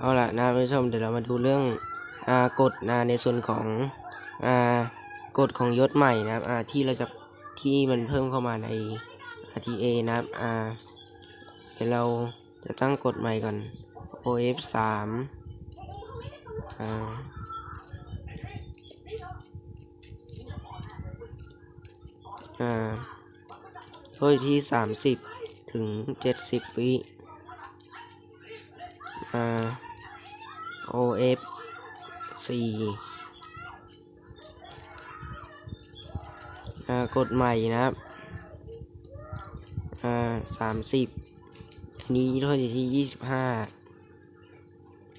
เอาละนะผู้ชมเดี๋ยวเรามาดูเรื่องอากฎนะในส่วนของอากฎของยศใหม่นะครับอ่าที่เราจะที่มันเพิ่มเข้ามาใน RTA นะครับอ่าเดี๋ยวเราจะตั้งกฎใหม่ก่อน OF 3อ่าอ่าโดยที่ 30 ถึง 70 วิอ่า OF 4กฎใหม่นะครับสามสิบอันนี้เท่าอยู่ที่ยี่สิบห้า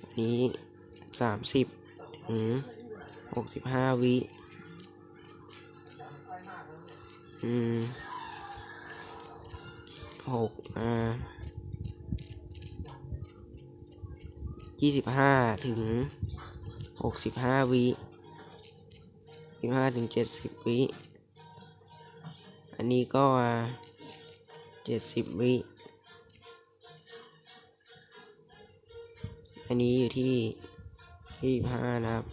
อันนี้สามสิบถึงหกสิบห้าวิอืมหกอ่า ยี่สิบห้าถึงหกสิบห้าวิยี่สิบห้าถึงเจ็ดสิบวิ อันนี้ก็เจ็ดสิบวิ อันนี้อยู่ที่ยี่สิบห้านะครับ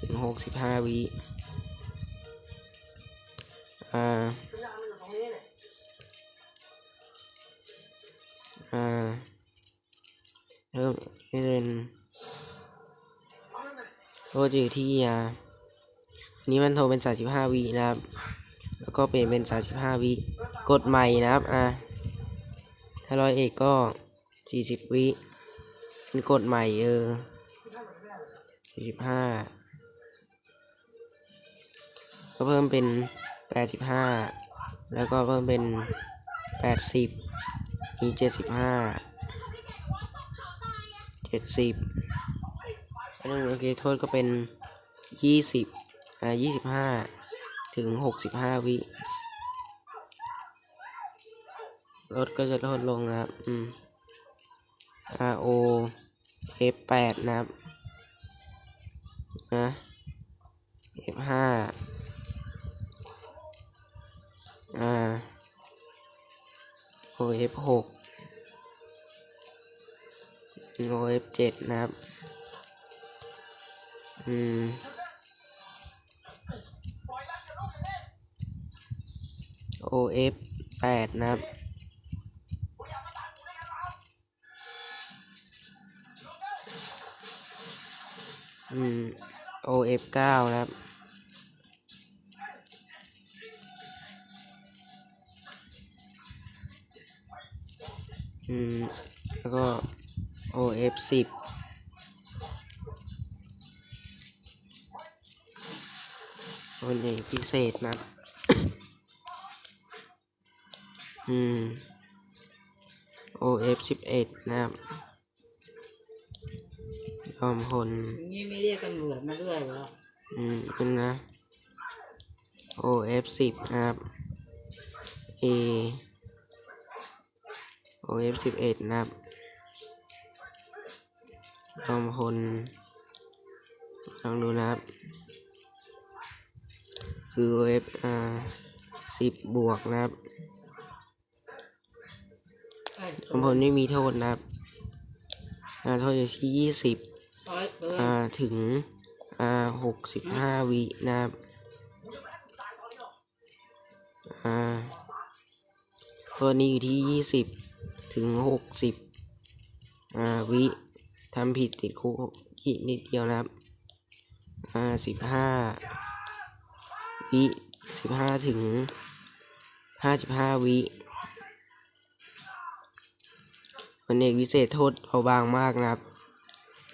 ถึงหกสิบห้าวิ อ่า อ่า เริ่มเล่นก็จะอยู่ที่อ่านี้มันโทรเป็นสามสิบห้าวินะครับ แล้วก็เปลี่ยนเป็นสามสิบห้าวิกดใหม่นะครับอ่าถ้าร้อยเอกก็สี่สิบวิเป็นกดใหม่เออสี่สิบห้าก็เพิ่มเป็นแปดสิบห้าแล้วก็เพิ่มเป็นแปดสิบนี้เจ็ดสิบห้า จ็ดสิบอันนึงโอเคโทษก็เป็นยี่สิบอ่ายี่สิบห้าถึงหกสิบห้าวิลดก็จะลดลงนะครับ อืม R O F แปดนะครับ นะ F ห้าอ่า O F หก O F เจ็ดนะครับ อืม OF แปดนะครับ อืม OF เก้านะครับ อืม แล้วก็ OF สิบวันเอกพิเศษนะครับอืม OF สิบเอ็ดนะครับยอมพลอย่างนี้ไม่เรียกตำรวจมาด้วยเหรออืมขึ้นนะ OF สิบนะครับ A OF สิบเอ็ดนะครับ ยอมพลลองดูนะครับ คือ OF อ่าสิบบวกนะครับเอ้ยยอมพลไม่มีโทษนะครับอ่าโทษอยู่ที่ยี่สิบอ่าถึงอ่าหกสิบห้าวินะครับอ่าตัวนี้อยู่ที่ยี่สิบถึงหกสิบอ่าวิ ทำผิดติดคุกอีกนิดเดียวนะครับอ่าสิบห้าวิสิบห้าถึงห้าสิบห้าวิวันเอกวิเศษโทษเบาบางมากนะครับ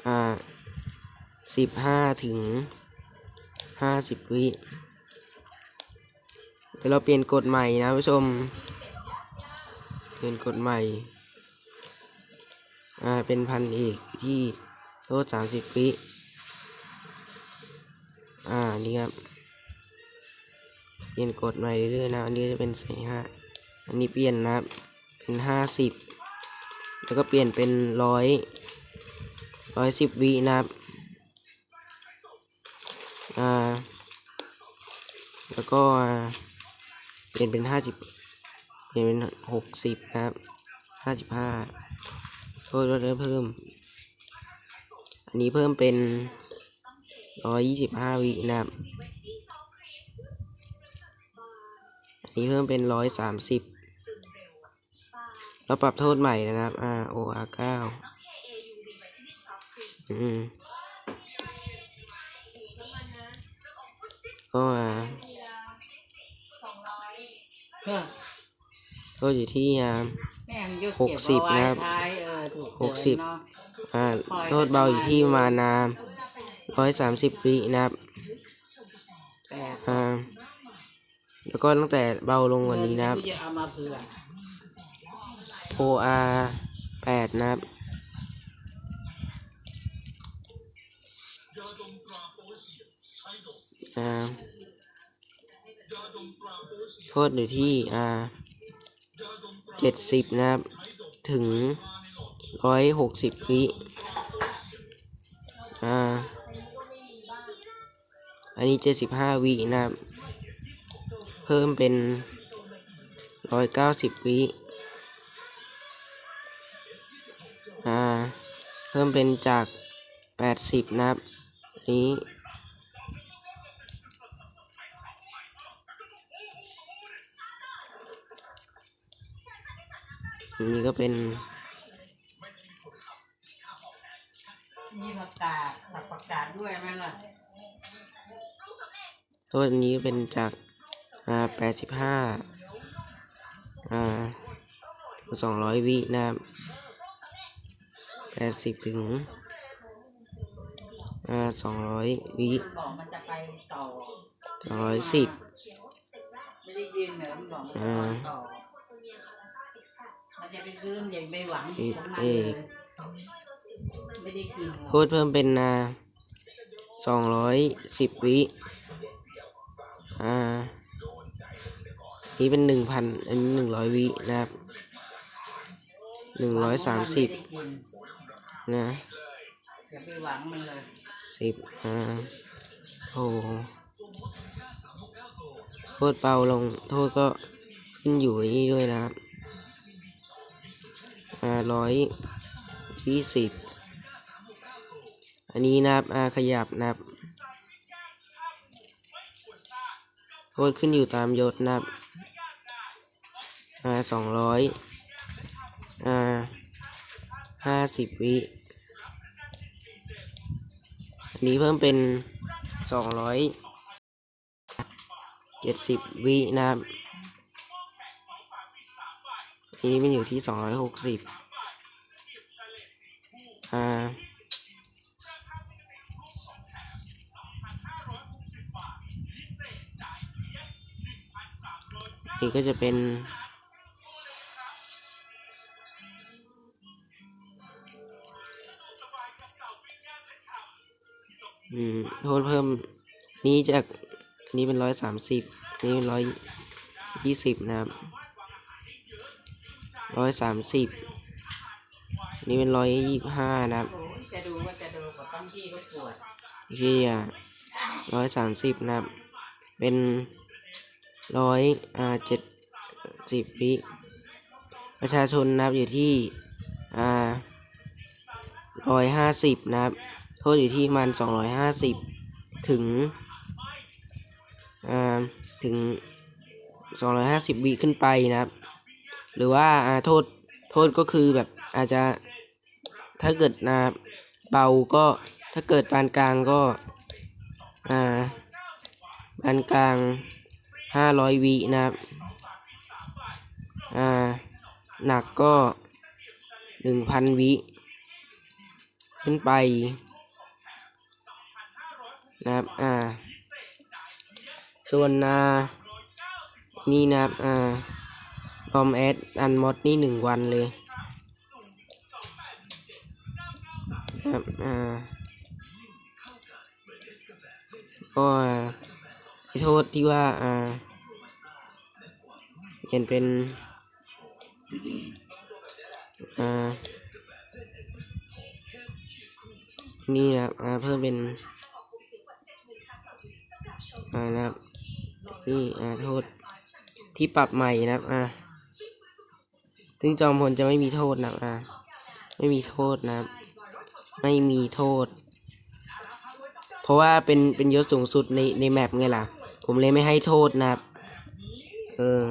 อ่าสิบห้าถึงห้าสิบวิเดี๋ยวเราเปลี่ยนกฎใหม่นะผู้ชม เปลี่ยนกฎใหม่ อ่าเป็นพันเอกที่โทษสามสิบวิอ่านี่ครับเปลี่ยนกฎใหม่เรื่อยๆนะอันนี้จะเป็นสี่ห้าอันนี้เปลี่ยนนะครับเป็นห้าสิบแล้วก็เปลี่ยนเป็นร้อยร้อยสิบวินะครับอ่าแล้วก็เปลี่ยนเป็นห้าสิบเปลี่ยนเป็นหกสิบนะครับห้าสิบห้า โทษลดได้เพิ่ม อันนี้เพิ่มเป็นร้อยยี่สิบห้าวินะครับ อันนี้เพิ่มเป็นร้อยสามสิบเราปรับโทษใหม่นะครับ R O R เก้าอืมก็อ่าเพื่อโทษอยู่ที่อ่า แม่มันยกหเก็กบสิบเอาไว้นะครับท้ายเออถูกหกสิบ เนาะอ่าปล่อยโทษเบาอยู่ที่ประมาณนาร้อยสามสิบวินะครับแปดอ่าแล้วก็ตั้งแต่เบาลงกว่านี้นะครับ เงิกูจะเอามาเผื่อ OR แปดนะครับ อ่า โทษอยู่ที่อ่า เจ็ดสิบนะครับ ถึงร้อยหกสิบวิอ่า อันนี้เจ็ดสิบห้าวินะครับ เพิ่มเป็นร้อยเก้าสิบวิอ่า เพิ่มเป็นจากแปดสิบนะครับนี้ นนี้ก็เป็นนี่ผักกาดผักผักกาดด้วยไหมล่ะโทษอันนี้เป็นจากอ่าแปดสิบห้าอ่าสองร้อยวินะครับแปดสิบถึงอ่าสองร้อยวิมันบอกมันจะไปต่อสองร้อยสิบไม่ได้ยินเหรอมันบ อกมันจะไปต่อมันจะไปลืมอย่างไปหวังของมันเลยไม่ได้กินหรโทอกษเพิ่มเป็นอ่าสองร้อยสิบวิอ่านี่เป็นหนึ่งพันอันนี้หนึ่งร้อยวินะครับหนึ่งร้อยสามสิบไได้กินนะอย่าไปหวังมันเลยสิบอ่าโอ้โหโทษเบาลงโทษก็ขึ้นอยู่นี่ด้วยนะครับ อ่าร้อยยี่สิบอันนี้นะครับอ่าขยับนะครับโทษขึ้นอยู่ตามยศนะครับอ่าสองร้อยอ่าห้าสิบวิอันนี้เพิ่มเป็นสองร้อยเจ็ดสิบวินะครับ นนี้มันอยู่ที่สองร้อยหกสิบอ่านี่ก็จะเป็นอืมโทษเพิ่มนี้จากนี้เป็นร้อยสามสิบนี่เป็นร้อยยี่สิบนะครับ ร้อยสามสิบนี่เป็นร้อยยี่ห้านะครับโอ้ยจะดูก็จะดูกับต้องที่ก็ปวดที่ร้อยสามสิบนะครับ เป็นร้อยอ่าเจ็ดสิบวิประชาชนนะครับอยู่ที่อ่าร้อยห้าสิบนะครับ โทษอยู่ที่มันสองร้อยห้าสิบถึงอ่าถึงสองร้อยห้าสิบวิขึ้นไปนะครับ หรือว่าอ่าโทษโทษก็คือแบบอาจจะถ้าเกิดนะเบาก็ถ้าเกิดปานกลางก็อ่าปานกลางห้าร้อยวินะครับอ่าหนักก็หนึ่งพันวิขึ้นไปนะครับอ่าส่วนอ่านี่นะครับอ่า บอมแอดอันมอดนี่หนึ่งวันเลยครับอ่าก็ไอ้โทษที่ว่าอ่าเปลี่ยนเป็นอ่านี่นะครับอ่าเพิ่มเป็นอ่านะครับนี่อ่าโทษที่ปรับใหม่นะครับอ่า ซึ่งจอมพลจะไม่มีโทษนะครับอ่าไม่มีโทษนะครับไม่มีโทษ เพราะว่าเป็นเป็นยศสูงสุดในในแมปไงล่ะ ผมเลยไม่ให้โทษนะครับเออ